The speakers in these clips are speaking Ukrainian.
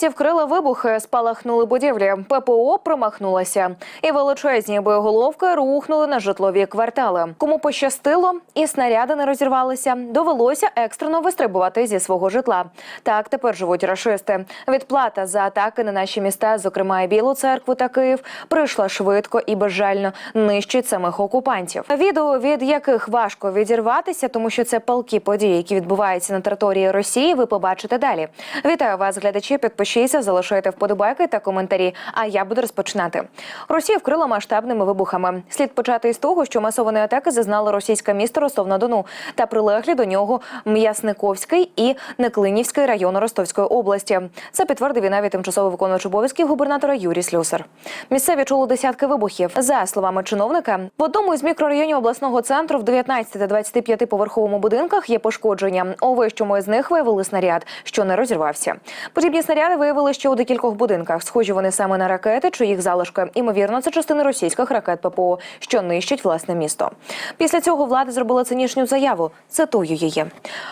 Окупантів вкрили вибухи, спалахнули будівлі. ППО промахнулося, і величезні боєголовки рухнули на житлові квартали. Кому пощастило, і снаряди не розірвалися. Довелося екстрено вистрибувати зі свого житла. Так тепер живуть рашисти. Відплата за атаки на наші міста, зокрема і Білу церкву та Київ, прийшла швидко і безжально нищить самих окупантів. Відео від яких важко відірватися, тому що це палкі події, які відбуваються на території Росії. Ви побачите далі. Вітаю вас, глядачі. Підпишіться, залишайте вподобайки та коментарі. А я буду розпочинати. Росія вкрила масштабними вибухами. Слід почати із того, що масованої атаки зазнало російське місто Ростов-на-Дону та прилеглі до нього М'ясниковський і Неклинівський райони Ростовської області. Це підтвердив і навіть тимчасово виконувач обов'язків губернатора Юрій Слюсар. Місцеві чули десятки вибухів. За словами чиновника, в одному із мікрорайонів обласного центру в 19 та 25 поверховому будинках є пошкодження. У вищому із них виявили снаряд, що не розірвався. Подібні снаряди виявили ще у декількох будинках. Схожі вони саме на ракети чи їх залишки. Імовірно, це частини російських ракет ППО, що нищать власне місто. Після цього влада зробила цинічну заяву. Цитую її: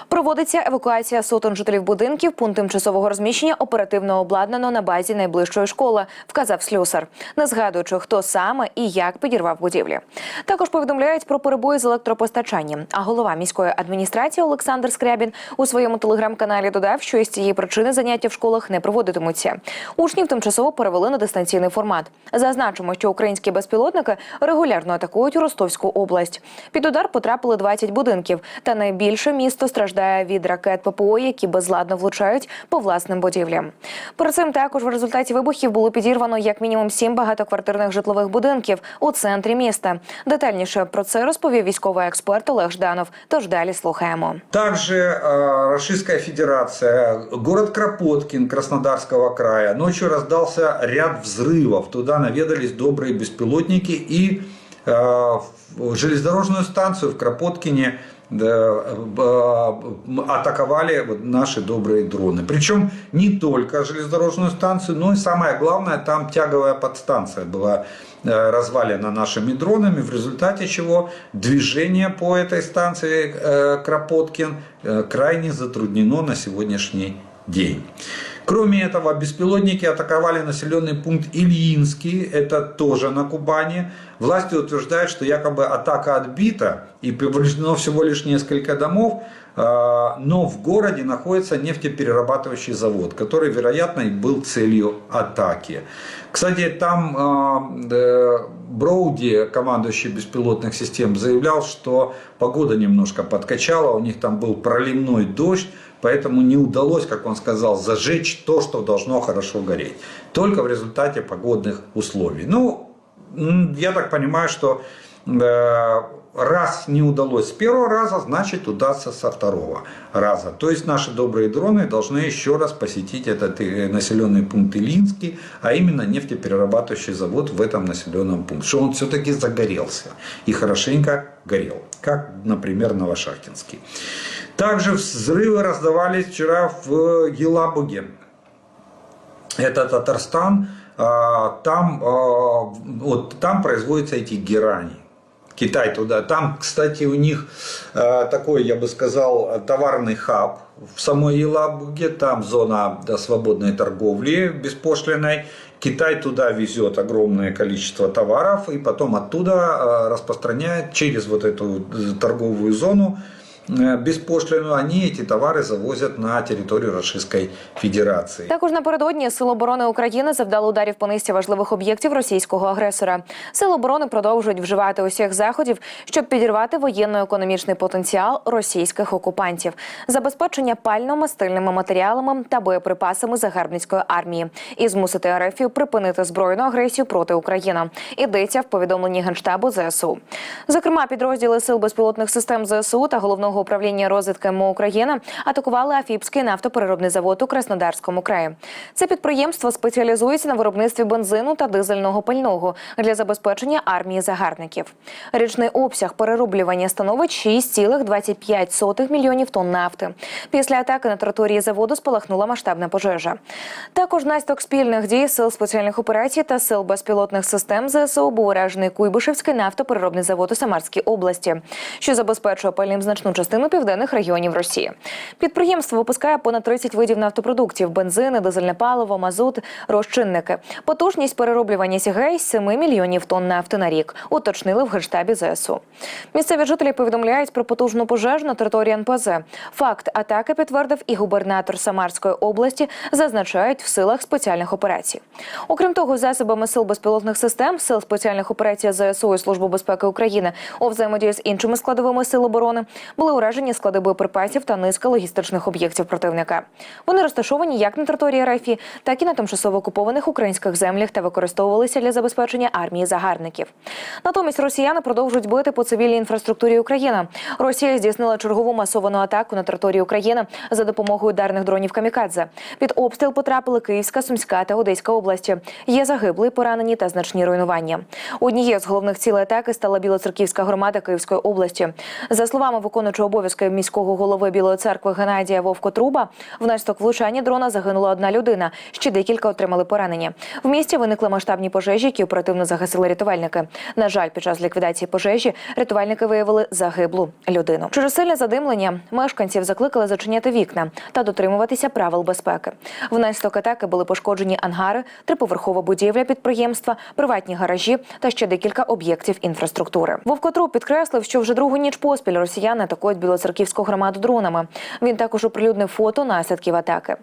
проводиться евакуація сотень жителів будинків. Пункт тимчасового розміщення оперативно обладнано на базі найближчої школи, вказав слюсар, не згадуючи, хто саме і як підірвав будівлі. Також повідомляють про перебої з електропостачанням. А голова міської адміністрації Олександр Скрябін у своєму телеграм-каналі додав, що із цієї причини заняття в школах не проводитимуться. Учнів тимчасово перевели на дистанційний формат. Зазначимо, що українські безпілотники регулярно атакують Ростовську область. Під удар потрапили 20 будинків. Та найбільше місто страждає від ракет ППО, які безладно влучають по власним будівлям. Перед цим також в результаті вибухів було підірвано як мінімум сім багатоквартирних житлових будинків у центрі міста. Детальніше про це розповів військовий експерт Олег Жданов. Тож далі слухаємо. Также э, Российская Федерация, город Кропоткин Краснодарского края. Ночью раздался ряд взрывов. Туда наведались добрые беспилотники и э, железнодорожную станцию в Кропоткине да, э, атаковали наши добрые дроны. Причем не только железнодорожную станцию, но и самое главное, там тяговая подстанция была э, развалена нашими дронами, в результате чего движение по этой станции э, Кропоткин э, крайне затруднено на сегодняшний день. Кроме этого, беспилотники атаковали населенный пункт Ильинский, это тоже на Кубани. Власти утверждают, что якобы атака отбита и повреждено всего лишь несколько домов, э, но в городе находится нефтеперерабатывающий завод, который, вероятно, и был целью атаки. Кстати, там э, э, Броуди, командующий беспилотных систем, заявлял, что погода немножко подкачала, у них там был проливной дождь, поэтому не удалось, как он сказал, зажечь то, что должно хорошо гореть. Только в результате погодных условий. Ну, м, я так понимаю, что э, раз не удалось с первого раза, значит удастся со второго раза. То есть наши добрые дроны должны еще раз посетить этот э, населенный пункт Илинский, а именно нефтеперерабатывающий завод в этом населенном пункте. Что он все-таки загорелся и хорошенько горел, как, например, Новошахтинский. Также взрывы раздавались вчера в Елабуге. Это Татарстан. А, Там, вот, там производятся эти герани. Китай туда. Там, кстати, у них э, такой, я бы сказал, товарный хаб в самой Елабуге. Там зона свободной торговли беспошлиной. Китай туда везет огромное количество товаров и потом оттуда э, распространяет через вот эту торговую зону э, беспошлиную. Они эти товары завозят на территорию Российской Федерации. Також напередодні Сили оборони України завдали ударів по низці важливих об'єктів російського агресора. Сили оборони продовжують вживати усіх заходів, щоб підірвати воєнно-економічний потенціал російських окупантів, забезпечення пально-мастильними матеріалами та боєприпасами загарбницької армії і змусити РФ припинити збройну агресію проти України. Йдеться в повідомленні генштабу ЗСУ. Зокрема, підрозділи сил безпілотних систем ЗСУ та головного управління розвідки МО України атакували Афіпський нафтопереробний завод у Краснодарському краї. Це підприємство спеціалізується на виробництві бензину та дизельного пального для забезпечення армії загарбників. Річний обсяг перероблювання становить 6,25 мільйонів тонн нафти. Після атаки на території заводу спалахнула масштабна пожежа. Також наслідок спільних дій сил спеціальних операцій та сил безпілотних систем ЗСУ був уражений Куйбишевський нафтопереробний завод у Самарській області, що забезпечує пальним значну частину частину південних регіонів Росії. Підприємство випускає понад 30 видів нафтопродуктів: бензини, дизельне паливо, мазут, розчинники. Потужність перероблювання сігей з 7 мільйонів тонн нафти на рік. Уточнили в генштабі ЗСУ. Місцеві жителі повідомляють про потужну пожежу на території НПЗ. Факт атаки підтвердив і губернатор Самарської області. Зазначають в силах спеціальних операцій. Окрім того, засобами сил безпілотних систем, сил спеціальних операцій ЗСУ і Служби безпеки України у взаємодії з іншими складовими сил оборони були уражені склади боєприпасів та низка логістичних об'єктів противника. Вони розташовані як на території РФ, так і на тимчасово окупованих українських землях та використовувалися для забезпечення армії загарбників. Натомість росіяни продовжують бити по цивільній інфраструктурі України. Росія здійснила чергову масовану атаку на території України за допомогою ударних дронів камікадзе. Під обстріл потрапили Київська, Сумська та Одеська області. Є загиблі, поранені та значні руйнування. Однією з головних цілей атаки стала Білоцерківська громада Київської області. За словами виконуючого обов'язки міського голови Білої церкви Геннадія Вовкотруба, внаслідок влучання дрона загинула одна людина. Ще декілька отримали поранення. В місті виникли масштабні пожежі, які оперативно загасили рятувальники. На жаль, під час ліквідації пожежі рятувальники виявили загиблу людину. Через сильне задимлення мешканців закликали зачиняти вікна та дотримуватися правил безпеки. Внаслідок атаки були пошкоджені ангари, триповерхова будівля підприємства, приватні гаражі та ще декілька об'єктів інфраструктури. Вовкотруб підкреслив, що вже другу ніч поспіль росіяни атакують білоцерківську громаду дронами. Він також оприлюднив фото наслідків атаки.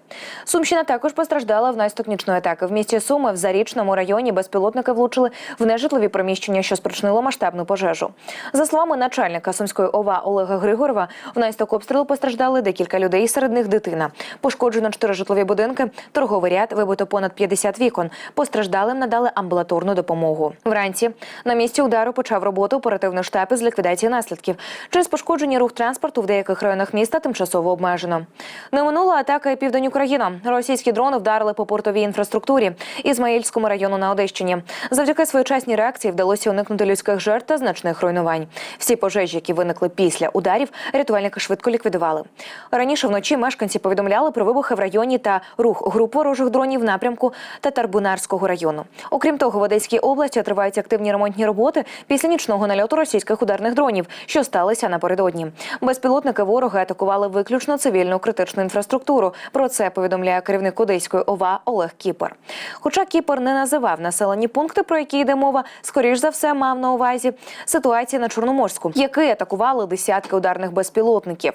Сумщина також постраждала внаслідок нічної атаки. В місті Суми в Зарічному районі безпілотники влучили в нежитлові приміщення, що спричинило масштабну пожежу. За словами начальника Сумської ОВА Олега Григорова, внаслідок обстрілу постраждали декілька людей, серед них дитина. Пошкоджено чотири житлові будинки, торговий ряд, вибито понад 50 вікон. Постраждалим надали амбулаторну допомогу. Вранці на місці удару почав роботу оперативний штаб із ліквідації наслідків. Через пошкодження рух транспорту в деяких районах міста тимчасово обмежено. Не минула атака і південь Україна. Російські дрони вдарили по портовій інфраструктурі Ізмаїльському району на Одещині. Завдяки своєчасній реакції вдалося уникнути людських жертв та значних руйнувань. Всі пожежі, які виникли після ударів, рятувальники швидко ліквідували. Раніше вночі мешканці повідомляли про вибухи в районі та рух груп ворожих дронів в напрямку Татарбунарського району. Окрім того, в Одеській області тривають активні ремонтні роботи після нічного нальоту російських ударних дронів, що сталися напередодні. Безпілотники ворога атакували виключно цивільну критичну інфраструктуру. Про це повідомляє керівник Одеської ОВА Олег Кіпер. Хоча Кіпер не називав населені пункти, про які йде мова, скоріш за все мав на увазі ситуація на Чорноморську, який атакували десятки ударних безпілотників.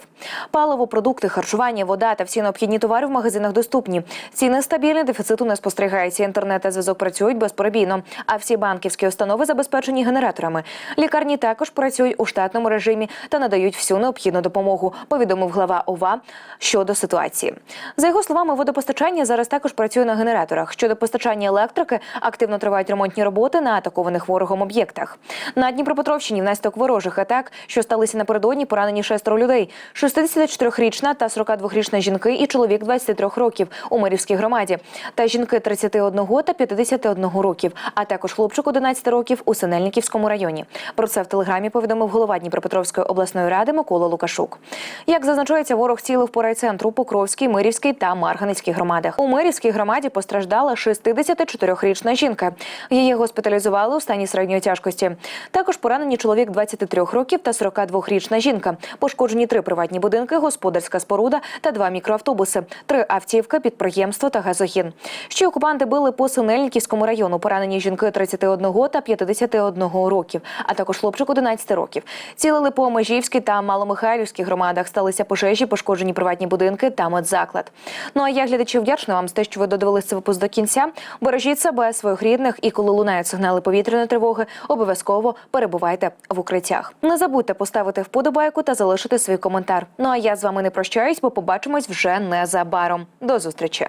Паливо, продукти, харчування, вода та всі необхідні товари в магазинах доступні. Ціни стабільні, дефіциту не спостерігається. Інтернет та зв'язок працюють безперебійно. А всі банківські установи забезпечені генераторами. Лікарні також працюють у штатному режимі та надають всю необхідну допомогу. Повідомив глава ОВА щодо ситуації. За його словами, водопостачання зараз також працює на генераторах. Щодо постачання електрики, активно тривають ремонтні роботи на атакованих ворогом об'єктах. На Дніпропетровщині внаслідок ворожих атак, що сталися напередодні, поранені шестеро людей: 64-річна та 42-річна жінки і чоловік 23 років у Мирівській громаді, та жінки 31 та 51 років, а також хлопчик 11 років у Синельниківському районі. Про це в телеграмі повідомив голова Дніпропетровської обласної ради Микола Лукашук. Як зазначається, ворог цілив по райцентру Покровській, Мирівській та Марганицькій громадах. У Мирівській громаді постраждала 64-річна жінка. Її госпіталізували у стані середньої тяжкості. Також поранені чоловік 23 років та 42-річна жінка. Пошкоджені три приватні будинки, господарська споруда та два мікроавтобуси, три автівки, підприємство та газогін. Ще окупанти били по Синельниківському району. Поранені жінки 31 та 51 років, а також хлопчик 11 років. Цілили по Межівській та Маломихайлівській громадах. Сталися пожежі, пошкоджені приватні будинки та медзаклад. Ну а я глядачі вдячна вам за те, що ви додивилися цей випуск до кінця. Бережіть себе, своїх рідних, і коли лунають сигнали повітряної тривоги, обов'язково перебувайте в укриттях. Не забудьте поставити вподобайку та залишити свій коментар. Ну а я з вами не прощаюсь, бо побачимось вже незабаром. До зустрічі.